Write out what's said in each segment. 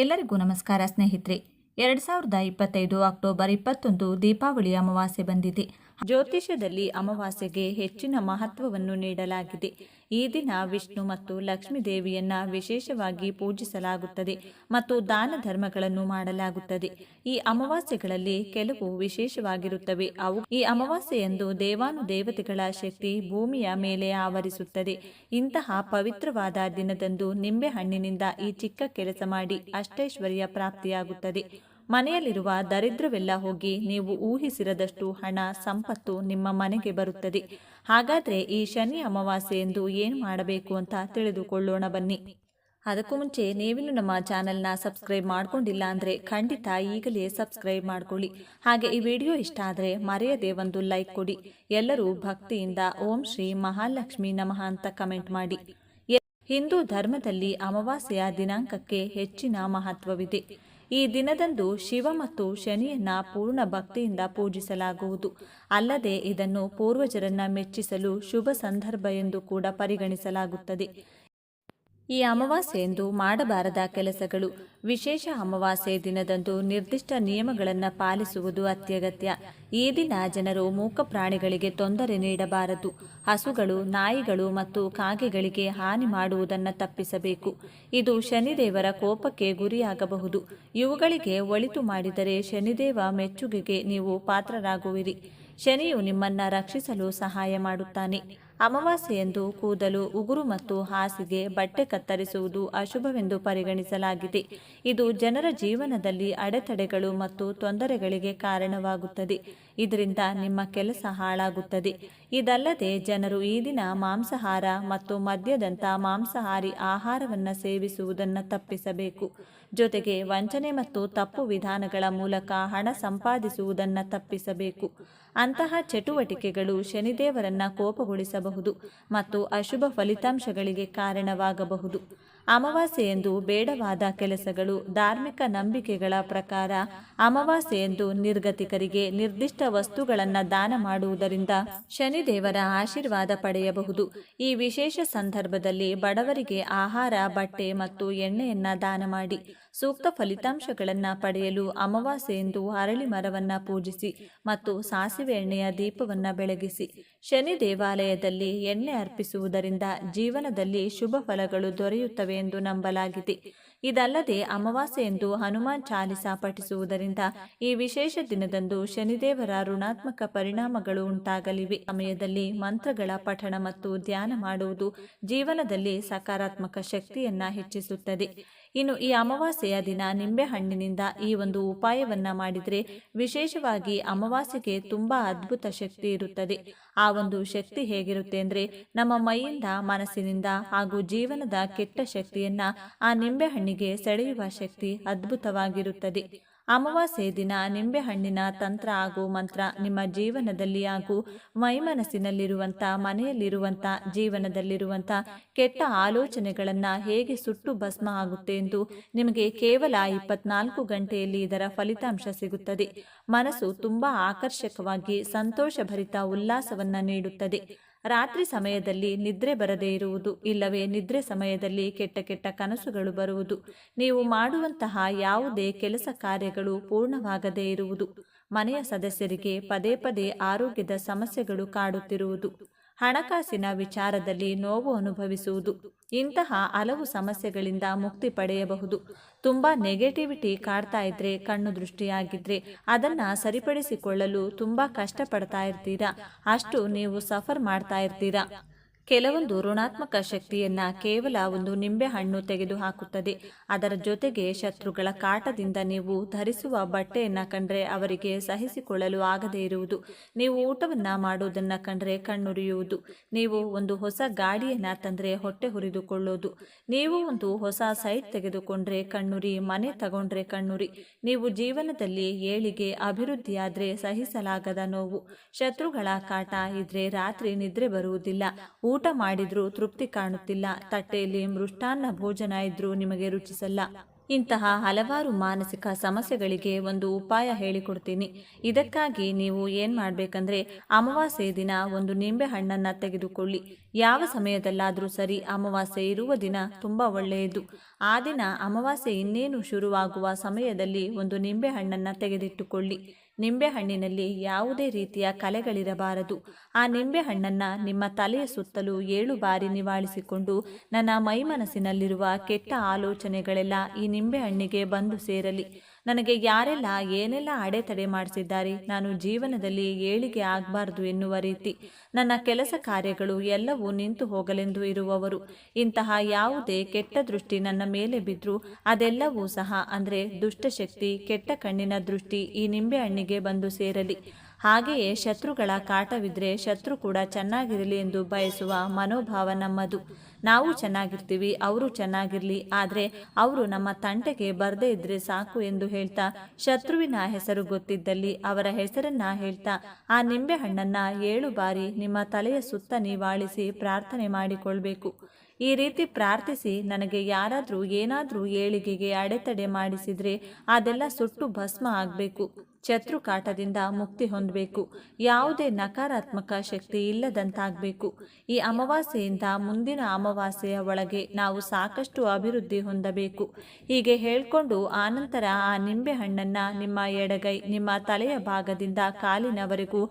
ಎಲ್ಲರಿಗೂ ನಮಸ್ಕಾರ ಸ್ನೇಹಿತರೆ. ಎರಡು ಸಾವಿರದ ಇಪ್ಪತ್ತೈದು ಅಕ್ಟೋಬರ್ ಇಪ್ಪತ್ತೊಂದು ದೀಪಾವಳಿ ಅಮಾವಾಸ್ಯೆ ಬಂದಿದೆ. ಜ್ಯೋತಿಷ್ಯದಲ್ಲಿ ಅಮಾವಾಸ್ಯೆಗೆ ಹೆಚ್ಚಿನ ಮಹತ್ವವನ್ನು ನೀಡಲಾಗಿದೆ. ಈ ದಿನ ವಿಷ್ಣು ಮತ್ತು ಲಕ್ಷ್ಮೀ ದೇವಿಯನ್ನ ವಿಶೇಷವಾಗಿ ಪೂಜಿಸಲಾಗುತ್ತದೆ ಮತ್ತು ದಾನ ಧರ್ಮಗಳನ್ನು ಮಾಡಲಾಗುತ್ತದೆ. ಈ ಅಮಾವಾಸ್ಯೆಗಳಲ್ಲಿ ಕೆಲವು ವಿಶೇಷವಾಗಿರುತ್ತವೆ. ಅವು ಈ ಅಮಾವಾಸ್ಯೆಯಂದು ದೇವಾನು ದೇವತೆಗಳ ಶಕ್ತಿ ಭೂಮಿಯ ಮೇಲೆ ಆವರಿಸುತ್ತದೆ. ಇಂತಹ ಪವಿತ್ರವಾದ ದಿನದಂದು ನಿಂಬೆ ಹಣ್ಣಿನಿಂದ ಈ ಚಿಕ್ಕ ಕೆಲಸ ಮಾಡಿ ಅಷ್ಟೈಶ್ವರ್ಯ ಪ್ರಾಪ್ತಿಯಾಗುತ್ತದೆ. ಮನೆಯಲ್ಲಿರುವ ದರಿದ್ರವೆಲ್ಲ ಹೋಗಿ ನೀವು ಊಹಿಸಿರದಷ್ಟು ಹಣ, ಸಂಪತ್ತು ನಿಮ್ಮ ಮನೆಗೆ ಬರುತ್ತದೆ. ಹಾಗಾದ್ರೆ ಈ ಶನಿ ಅಮಾವಾಸ್ಯೆ ಎಂದು ಏನು ಮಾಡಬೇಕು ಅಂತ ತಿಳಿದುಕೊಳ್ಳೋಣ ಬನ್ನಿ. ಅದಕ್ಕೂ ಮುಂಚೆ ನೀವಿನ್ನು ನಮ್ಮ ಚಾನೆಲ್ನ ಸಬ್ಸ್ಕ್ರೈಬ್ ಮಾಡ್ಕೊಂಡಿಲ್ಲ ಅಂದರೆ ಖಂಡಿತ ಈಗಲೇ ಸಬ್ಸ್ಕ್ರೈಬ್ ಮಾಡ್ಕೊಳ್ಳಿ. ಹಾಗೆ ಈ ವಿಡಿಯೋ ಇಷ್ಟ ಆದರೆ ಮರೆಯದೆ ಒಂದು ಲೈಕ್ ಕೊಡಿ. ಎಲ್ಲರೂ ಭಕ್ತಿಯಿಂದ ಓಂ ಶ್ರೀ ಮಹಾಲಕ್ಷ್ಮಿ ನಮಃ ಅಂತ ಕಮೆಂಟ್ ಮಾಡಿ. ಹಿಂದೂ ಧರ್ಮದಲ್ಲಿ ಅಮಾವಾಸ್ಯೆಯ ದಿನಾಂಕಕ್ಕೆ ಹೆಚ್ಚಿನ ಮಹತ್ವವಿದೆ. ಈ ದಿನದಂದು ಶಿವ ಮತ್ತು ಶನಿಯನ್ನ ಪೂರ್ಣ ಭಕ್ತಿಯಿಂದ ಪೂಜಿಸಲಾಗುವುದು. ಅಲ್ಲದೆ ಇದನ್ನು ಪೂರ್ವಜರನ್ನ ಮೆಚ್ಚಿಸಲು ಶುಭ ಸಂದರ್ಭ ಎಂದು ಕೂಡ ಪರಿಗಣಿಸಲಾಗುತ್ತದೆ. ಈ ಅಮಾವಾಸ್ಯೆಯಂದು ಮಾಡಬಾರದ ಕೆಲಸಗಳು. ವಿಶೇಷ ಅಮಾವಾಸ್ಯೆ ದಿನದಂದು ನಿರ್ದಿಷ್ಟ ನಿಯಮಗಳನ್ನು ಪಾಲಿಸುವುದು ಅತ್ಯಗತ್ಯ. ಈ ದಿನ ಜನರು ಮೂಕ ಪ್ರಾಣಿಗಳಿಗೆ ತೊಂದರೆ ನೀಡಬಾರದು. ಹಸುಗಳು, ನಾಯಿಗಳು ಮತ್ತು ಕಾಗೆಗಳಿಗೆ ಹಾನಿ ಮಾಡುವುದನ್ನು ತಪ್ಪಿಸಬೇಕು. ಇದು ಶನಿದೇವರ ಕೋಪಕ್ಕೆ ಗುರಿಯಾಗಬಹುದು. ಇವುಗಳಿಗೆ ಒಳಿತು ಮಾಡಿದರೆ ಶನಿದೇವ ಮೆಚ್ಚುಗೆಗೆ ನೀವು ಪಾತ್ರರಾಗುವಿರಿ. ಶನಿಯು ನಿಮ್ಮನ್ನ ರಕ್ಷಿಸಲು ಸಹಾಯ ಮಾಡುತ್ತಾನೆ. ಅಮಾವಾಸ್ಯೆಯಂದು ಕೂದಲು, ಉಗುರು ಮತ್ತು ಹಾಸಿಗೆ ಬಟ್ಟೆ ಕತ್ತರಿಸುವುದು ಅಶುಭವೆಂದು ಪರಿಗಣಿಸಲಾಗಿದೆ. ಇದು ಜನರ ಜೀವನದಲ್ಲಿ ಅಡೆತಡೆಗಳು ಮತ್ತು ತೊಂದರೆಗಳಿಗೆ ಕಾರಣವಾಗುತ್ತದೆ. ಇದರಿಂದ ನಿಮ್ಮ ಕೆಲಸ ಹಾಳಾಗುತ್ತದೆ. ಇದಲ್ಲದೆ ಜನರು ಈ ದಿನ ಮಾಂಸಾಹಾರ ಮತ್ತು ಮದ್ಯದಂಥ ಮಾಂಸಾಹಾರಿ ಆಹಾರವನ್ನು ಸೇವಿಸುವುದನ್ನು ತಪ್ಪಿಸಬೇಕು. ಜೊತೆಗೆ ವಂಚನೆ ಮತ್ತು ತಪ್ಪು ವಿಧಾನಗಳ ಮೂಲಕ ಹಣ ಸಂಪಾದಿಸುವುದನ್ನು ತಪ್ಪಿಸಬೇಕು. ಅಂತಹ ಚಟುವಟಿಕೆಗಳು ಶನಿದೇವರನ್ನ ಕೋಪಗೊಳಿಸಬಹುದು ಮತ್ತು ಅಶುಭ ಫಲಿತಾಂಶಗಳಿಗೆ ಕಾರಣವಾಗಬಹುದು. ಅಮಾವಾಸ್ಯೆಯಂದು ಬೇಡವಾದ ಕೆಲಸಗಳು ಧಾರ್ಮಿಕ ನಂಬಿಕೆಗಳ ಪ್ರಕಾರ ಅಮಾವಾಸ್ಯೆಯಂದು ನಿರ್ಗತಿಕರಿಗೆ ನಿರ್ದಿಷ್ಟ ವಸ್ತುಗಳನ್ನು ದಾನ ಮಾಡುವುದರಿಂದ ಶನಿದೇವರ ಆಶೀರ್ವಾದ ಪಡೆಯಬಹುದು. ಈ ವಿಶೇಷ ಸಂದರ್ಭದಲ್ಲಿ ಬಡವರಿಗೆ ಆಹಾರ, ಬಟ್ಟೆ ಮತ್ತು ಎಣ್ಣೆಯನ್ನ ದಾನ ಮಾಡಿ ಸೂಕ್ತ ಫಲಿತಾಂಶಗಳನ್ನು ಪಡೆಯಲು ಅಮಾವಾಸ್ಯೆಯಂದು ಅರಳಿ ಮರವನ್ನು ಪೂಜಿಸಿ ಮತ್ತು ಸಾಸಿವೆ ಎಣ್ಣೆಯ ದೀಪವನ್ನು ಬೆಳಗಿಸಿ ಶನಿ ದೇವಾಲಯದಲ್ಲಿ ಎಣ್ಣೆ ಅರ್ಪಿಸುವುದರಿಂದ ಜೀವನದಲ್ಲಿ ಶುಭ ಫಲಗಳು ದೊರೆಯುತ್ತವೆ ಎಂದು ನಂಬಲಾಗಿದೆ. ಇದಲ್ಲದೆ ಅಮಾವಾಸ್ಯೆ ಎಂದು ಹನುಮಾನ್ ಚಾಲಿಸ ಪಠಿಸುವುದರಿಂದ ಈ ವಿಶೇಷ ದಿನದಂದು ಶನಿದೇವರ ಋಣಾತ್ಮಕ ಪರಿಣಾಮಗಳು ಉಂಟಾಗಲಿವೆ. ಸಮಯದಲ್ಲಿ ಮಂತ್ರಗಳ ಪಠಣ ಮತ್ತು ಧ್ಯಾನ ಮಾಡುವುದು ಜೀವನದಲ್ಲಿ ಸಕಾರಾತ್ಮಕ ಶಕ್ತಿಯನ್ನ ಹೆಚ್ಚಿಸುತ್ತದೆ. ಇನ್ನು ಈ ಅಮಾವಾಸ್ಯೆಯ ದಿನ ನಿಂಬೆಹಣ್ಣಿನಿಂದ ಈ ಒಂದು ಉಪಾಯವನ್ನ ಮಾಡಿದರೆ ವಿಶೇಷವಾಗಿ ಅಮಾವಾಸ್ಯೆಗೆ ತುಂಬಾ ಅದ್ಭುತ ಶಕ್ತಿ ಇರುತ್ತದೆ. ಆ ಒಂದು ಶಕ್ತಿ ಹೇಗಿರುತ್ತೆ ಅಂದ್ರೆ ನಮ್ಮ ಮೈಯಿಂದ, ಮನಸ್ಸಿನಿಂದ ಹಾಗೂ ಜೀವನದ ಕೆಟ್ಟ ಶಕ್ತಿಯನ್ನ ಆ ನಿಂಬೆಹಣ್ಣಿಗೆ ಸೆಳೆಯುವ ಶಕ್ತಿ ಅದ್ಭುತವಾಗಿರುತ್ತದೆ. ಅಮಾವಾಸ್ಯೆ ದಿನ ನಿಂಬೆಹಣ್ಣಿನ ತಂತ್ರ ಹಾಗೂ ಮಂತ್ರ ನಿಮ್ಮ ಜೀವನದಲ್ಲಿ ಹಾಗೂ ಮೈಮನಸ್ಸಿನಲ್ಲಿರುವಂಥ, ಮನೆಯಲ್ಲಿರುವಂಥ, ಜೀವನದಲ್ಲಿರುವಂಥ ಕೆಟ್ಟ ಆಲೋಚನೆಗಳನ್ನು ಹೇಗೆ ಸುಟ್ಟು ಭಸ್ಮ ಆಗುತ್ತೆ ಎಂದು ನಿಮಗೆ ಕೇವಲ ಇಪ್ಪತ್ನಾಲ್ಕು ಗಂಟೆಯಲ್ಲಿ ಇದರ ಫಲಿತಾಂಶ ಸಿಗುತ್ತದೆ. ಮನಸ್ಸು ತುಂಬಾ ಆಕರ್ಷಕವಾಗಿ ಸಂತೋಷಭರಿತ ಉಲ್ಲಾಸವನ್ನು ನೀಡುತ್ತದೆ. ರಾತ್ರಿ ಸಮಯದಲ್ಲಿ ನಿದ್ರೆ ಬರದೇ ಇರುವುದು, ಇಲ್ಲವೇ ನಿದ್ರೆ ಸಮಯದಲ್ಲಿ ಕೆಟ್ಟ ಕೆಟ್ಟ ಕನಸುಗಳು ಬರುವುದು. ನೀವು ಮಾಡುವಂತಹ ಯಾವುದೇ ಕೆಲಸ ಕಾರ್ಯಗಳು ಪೂರ್ಣವಾಗದೇ ಇರುವುದು. ಮನೆಯ ಸದಸ್ಯರಿಗೆ ಪದೇ ಪದೇ ಆರೋಗ್ಯದ ಸಮಸ್ಯೆಗಳು ಕಾಡುತ್ತಿರುವುದು. ಹಣಕಾಸಿನ ವಿಚಾರದಲ್ಲಿ ನೋವು ಅನುಭವಿಸುವುದು. ಇಂತಹ ಹಲವು ಸಮಸ್ಯೆಗಳಿಂದ ಮುಕ್ತಿ ಪಡೆಯಬಹುದು. ತುಂಬಾ ನೆಗೆಟಿವಿಟಿ ಕಾಡ್ತಾ ಇದ್ರೆ, ಕಣ್ಣು ದೃಷ್ಟಿಯಾಗಿದ್ರೆ ಅದನ್ನ ಸರಿಪಡಿಸಿಕೊಳ್ಳಲು ತುಂಬಾ ಕಷ್ಟಪಡ್ತಾ ಇರ್ತೀರಾ? ಅಷ್ಟು ನೀವು ಸಫರ್ ಮಾಡ್ತಾ ಇರ್ತೀರಾ? ಕೆಲವೊಂದು ಋಣಾತ್ಮಕ ಶಕ್ತಿಯನ್ನ ಕೇವಲ ಒಂದು ನಿಂಬೆ ಹಣ್ಣು ತೆಗೆದು ಹಾಕುತ್ತದೆ ಅದರ ಜೊತೆಗೆ ಶತ್ರುಗಳ ಕಾಟದಿಂದ ನೀವು ಧರಿಸುವ ಬಟ್ಟೆಯನ್ನ ಕಂಡ್ರೆ ಅವರಿಗೆ ಸಹಿಸಿಕೊಳ್ಳಲು ಆಗದೇ ಇರುವುದು. ನೀವು ಊಟವನ್ನ ಮಾಡುವುದನ್ನ ಕಂಡ್ರೆ ಕಣ್ಣುರಿಯುವುದು. ನೀವು ಒಂದು ಹೊಸ ಗಾಡಿಯನ್ನ ತಂದ್ರೆ ಹೊಟ್ಟೆ ಹುರಿದುಕೊಳ್ಳೋದು. ನೀವು ಒಂದು ಹೊಸ ಸೈಟ್ ತೆಗೆದುಕೊಂಡ್ರೆ ಕಣ್ಣುರಿ, ಮನೆ ತಗೊಂಡ್ರೆ ಕಣ್ಣುರಿ. ನೀವು ಜೀವನದಲ್ಲಿ ಏಳಿಗೆ ಅಭಿವೃದ್ಧಿಯಾದ್ರೆ ಸಹಿಸಲಾಗದ ನೋವು. ಶತ್ರುಗಳ ಕಾಟ ಇದ್ರೆ ರಾತ್ರಿ ನಿದ್ರೆ ಬರುವುದಿಲ್ಲ. ಊಟ ಮಾಡಿದ್ರೂ ತೃಪ್ತಿ ಕಾಣುತ್ತಿಲ್ಲ. ತಟ್ಟೆಯಲ್ಲಿ ಮೃಷ್ಟಾನ್ನ ಭೋಜನ ಇದ್ರೂ ನಿಮಗೆ ರುಚಿಸಲ್ಲ. ಇಂತಹ ಹಲವಾರು ಮಾನಸಿಕ ಸಮಸ್ಯೆಗಳಿಗೆ ಒಂದು ಉಪಾಯ ಹೇಳಿಕೊಡ್ತೀನಿ. ಇದಕ್ಕಾಗಿ ನೀವು ಏನು ಮಾಡಬೇಕಂದ್ರೆ, ಅಮಾವಾಸ್ಯೆ ದಿನ ಒಂದು ನಿಂಬೆ ಹಣ್ಣನ್ನು ತೆಗೆದುಕೊಳ್ಳಿ. ಯಾವ ಸಮಯದಲ್ಲಾದರೂ ಸರಿ ಅಮಾವಾಸ್ಯೆ ಇರುವ ದಿನ ತುಂಬಾ ಒಳ್ಳೆಯದು. ಆ ದಿನ ಅಮಾವಾಸ್ಯೆ ಇನ್ನೇನು ಶುರುವಾಗುವ ಸಮಯದಲ್ಲಿ ಒಂದು ನಿಂಬೆ ಹಣ್ಣನ್ನು ತೆಗೆದಿಟ್ಟುಕೊಳ್ಳಿ. ನಿಂಬೆಹಣ್ಣಿನಲ್ಲಿ ಯಾವುದೇ ರೀತಿಯ ಕಲೆಗಳಿರಬಾರದು. ಆ ನಿಂಬೆಹಣ್ಣನ್ನು ನಿಮ್ಮ ತಲೆಯ ಸುತ್ತಲೂ ಏಳು ಬಾರಿ ನಿವಾಳಿಸಿಕೊಂಡು ನನ್ನ ಮೈಮನಸ್ಸಿನಲ್ಲಿರುವ ಕೆಟ್ಟ ಆಲೋಚನೆಗಳೆಲ್ಲ ಈ ನಿಂಬೆಹಣ್ಣಿಗೆ ಬಂದು ಸೇರಲಿ. ನನಗೆ ಯಾರೆಲ್ಲ ಏನೆಲ್ಲ ಅಡೆತಡೆ ಮಾಡಿಸಿದ್ದಾರೆ, ನಾನು ಜೀವನದಲ್ಲಿ ಏಳಿಗೆ ಆಗಬಾರ್ದು ಎನ್ನುವ ರೀತಿ. ನನ್ನ ಕೆಲಸ ಕಾರ್ಯಗಳು ಎಲ್ಲವೂ ನಿಂತು ಹೋಗಲೆಂದು ಇರುವವರು. ಇಂತಹ ಯಾವುದೇ ಕೆಟ್ಟ ದೃಷ್ಟಿ ನನ್ನ ಮೇಲೆ ಬಿದ್ದರೂ ಅದೆಲ್ಲವೂ ಸಹ ಅಂದರೆ ದುಷ್ಟಶಕ್ತಿ, ಕೆಟ್ಟ ಕಣ್ಣಿನ ದೃಷ್ಟಿ ಈ ನಿಂಬೆಹಣ್ಣಿಗೆ ಬಂದು ಸೇರಲಿ. ಹಾಗೆಯೇ ಶತ್ರುಗಳ ಕಾಟವಿದ್ರೆ ಶತ್ರು ಕೂಡ ಚೆನ್ನಾಗಿರಲಿ ಎಂದು ಬಯಸುವ ಮನೋಭಾವ ನಮ್ಮದು. ನಾವು ಚೆನ್ನಾಗಿರ್ತೀವಿ, ಅವರು ಚೆನ್ನಾಗಿರಲಿ, ಆದರೆ ಅವರು ನಮ್ಮ ತಂಟೆಗೆ ಬರದೇ ಇದ್ರೆ ಸಾಕು ಎಂದು ಹೇಳ್ತಾ ಶತ್ರುವಿನ ಹೆಸರು ಗೊತ್ತಿದ್ದಲ್ಲಿ ಅವರ ಹೆಸರನ್ನ ಹೇಳ್ತಾ ಆ ನಿಂಬೆ ಹಣ್ಣನ್ನ ಏಳು ಬಾರಿ ನಿಮ್ಮ ತಲೆಯ ಸುತ್ತ ನೀವಾಳಿಸಿ ಪ್ರಾರ್ಥನೆ ಮಾಡಿಕೊಳ್ಬೇಕು. ಈ ರೀತಿ ಪ್ರಾರ್ಥಿಸಿ ನನಗೆ ಯಾರಾದರೂ ಏನಾದರೂ ಏಳಿಗೆಗೆ ಅಡೆತಡೆ ಮಾಡಿಸಿದರೆ ಅದೆಲ್ಲ ಸುಟ್ಟು ಭಸ್ಮ ಆಗಬೇಕು. ಶತ್ರು ಕಾಟದಿಂದ ಮುಕ್ತಿ ಹೊಂದಬೇಕು. ಯಾವುದೇ ನಕಾರಾತ್ಮಕ ಶಕ್ತಿ ಇಲ್ಲದಂತಾಗಬೇಕು. ಈ ಅಮಾವಾಸ್ಯೆಯಿಂದ ಮುಂದಿನ ಅಮಾವಾಸ್ಯೆಯ ಒಳಗೆ ನಾವು ಸಾಕಷ್ಟು ಅಭಿವೃದ್ಧಿ ಹೊಂದಬೇಕು. ಹೀಗೆ ಹೇಳ್ಕೊಂಡು ಆನಂತರ ಆ ನಿಂಬೆ ಹಣ್ಣನ್ನು ನಿಮ್ಮ ಎಡಗೈ, ನಿಮ್ಮ ತಲೆಯ ಭಾಗದಿಂದ ಕಾಲಿನವರೆಗೂ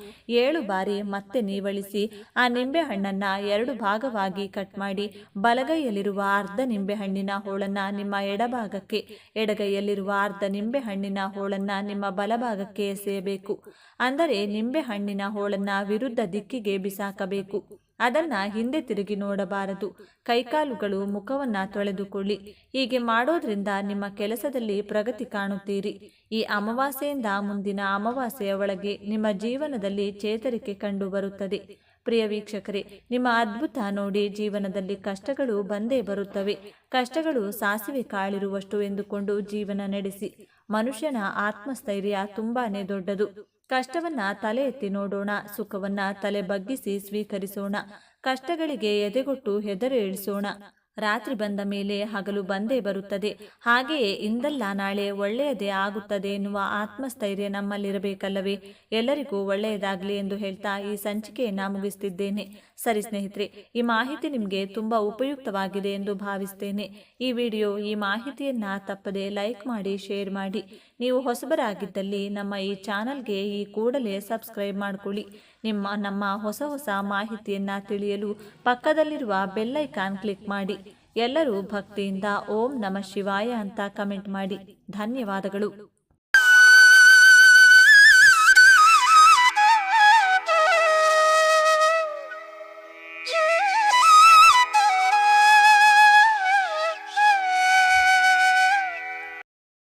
ಏಳು ಬಾರಿ ಮತ್ತೆ ನೀವಳಿಸಿ ಆ ನಿಂಬೆ ಹಣ್ಣನ್ನು ಎರಡು ಭಾಗವಾಗಿ ಕಟ್ ಮಾಡಿ ಬಲಗೈಯಲ್ಲಿರುವ ಅರ್ಧ ನಿಂಬೆಹಣ್ಣಿನ ಹೋಳನ್ನು ನಿಮ್ಮ ಎಡಭಾಗಕ್ಕೆ, ಎಡಗೈಯಲ್ಲಿರುವ ಅರ್ಧ ನಿಂಬೆ ಹಣ್ಣಿನ ಹೋಳನ್ನು ನಿಮ್ಮ ಬಲಭಾಗಕ್ಕೆ ಎಸೆಯಬೇಕು ಅಂದರೆ ನಿಂಬೆಹಣ್ಣಿನ ಹೋಳನ್ನ ವಿರುದ್ಧ ದಿಕ್ಕಿಗೆ ಬಿಸಾಕಬೇಕು. ಅದನ್ನ ಹಿಂದೆ ತಿರುಗಿ ನೋಡಬಾರದು. ಕೈಕಾಲುಗಳು ಮುಖವನ್ನ ತೊಳೆದುಕೊಳ್ಳಿ. ಹೀಗೆ ಮಾಡೋದ್ರಿಂದ ನಿಮ್ಮ ಕೆಲಸದಲ್ಲಿ ಪ್ರಗತಿ ಕಾಣುತ್ತೀರಿ. ಈ ಅಮಾವಾಸ್ಯೆಯಿಂದ ಮುಂದಿನ ಅಮಾವಾಸ್ಯೆಯ ಒಳಗೆ ನಿಮ್ಮ ಜೀವನದಲ್ಲಿ ಚೇತರಿಕೆ ಕಂಡು ಬರುತ್ತದೆ ಪ್ರಿಯ ವೀಕ್ಷಕರೇ, ನಿಮ್ಮ ಅದ್ಭುತ ನೋಡಿ ಜೀವನದಲ್ಲಿ ಕಷ್ಟಗಳು ಬಂದೇ ಬರುತ್ತವೆ. ಕಷ್ಟಗಳು ಸಾಸಿವೆ ಕಾಳಿರುವಷ್ಟು ಎಂದುಕೊಂಡು ಜೀವನ ನಡೆಸಿ. ಮನುಷ್ಯನ ಆತ್ಮಸ್ಥೈರ್ಯ ತುಂಬಾನೇ ದೊಡ್ಡದು. ಕಷ್ಟವನ್ನ ತಲೆ ಎತ್ತಿ ನೋಡೋಣ, ಸುಖವನ್ನ ತಲೆ ಬಗ್ಗಿಸಿ ಸ್ವೀಕರಿಸೋಣ. ಕಷ್ಟಗಳಿಗೆ ಎದೆಗೊಟ್ಟು ಹೆದರು ಇಳಿಸೋಣ ರಾತ್ರಿ ಬಂದ ಮೇಲೆ ಹಗಲು ಬಂದೇ ಬರುತ್ತದೆ. ಹಾಗೆಯೇ ಇಂದಲ್ಲ ನಾಳೆ ಒಳ್ಳೆಯದೇ ಆಗುತ್ತದೆ ಎನ್ನುವ ಆತ್ಮಸ್ಥೈರ್ಯ ನಮ್ಮಲ್ಲಿರಬೇಕಲ್ಲವೇ? ಎಲ್ಲರಿಗೂ ಒಳ್ಳೆಯದಾಗಲಿ ಎಂದು ಹೇಳ್ತಾ ಈ ಸಂಚಿಕೆಯನ್ನು ಮುಗಿಸ್ತಿದ್ದೇನೆ. ಸರಿ ಸ್ನೇಹಿತರೆ, ಈ ಮಾಹಿತಿ ನಿಮಗೆ ತುಂಬ ಉಪಯುಕ್ತವಾಗಿದೆ ಎಂದು ಭಾವಿಸ್ತೇನೆ. ಈ ವಿಡಿಯೋ, ಈ ಮಾಹಿತಿಯನ್ನು ತಪ್ಪದೆ ಲೈಕ್ ಮಾಡಿ, ಶೇರ್ ಮಾಡಿ. ನೀವು ಹೊಸಬರಾಗಿದ್ದಲ್ಲಿ ನಮ್ಮ ಈ ಚಾನಲ್ಗೆ ಈ ಕೂಡಲೇ ಸಬ್ಸ್ಕ್ರೈಬ್ ಮಾಡಿಕೊಳ್ಳಿ. ನಿಮ್ಮ, ನಮ್ಮ ಹೊಸ ಹೊಸ ಮಾಹಿತಿಯನ್ನು ತಿಳಿಯಲು ಪಕ್ಕದಲ್ಲಿರುವ ಬೆಲ್ಲೈಕಾನ್ ಕ್ಲಿಕ್ ಮಾಡಿ. ಎಲ್ಲರೂ ಭಕ್ತಿಯಿಂದ ಓಂ ನಮ ಶಿವಾಯ ಅಂತ ಕಮೆಂಟ್ ಮಾಡಿ. ಧನ್ಯವಾದಗಳು.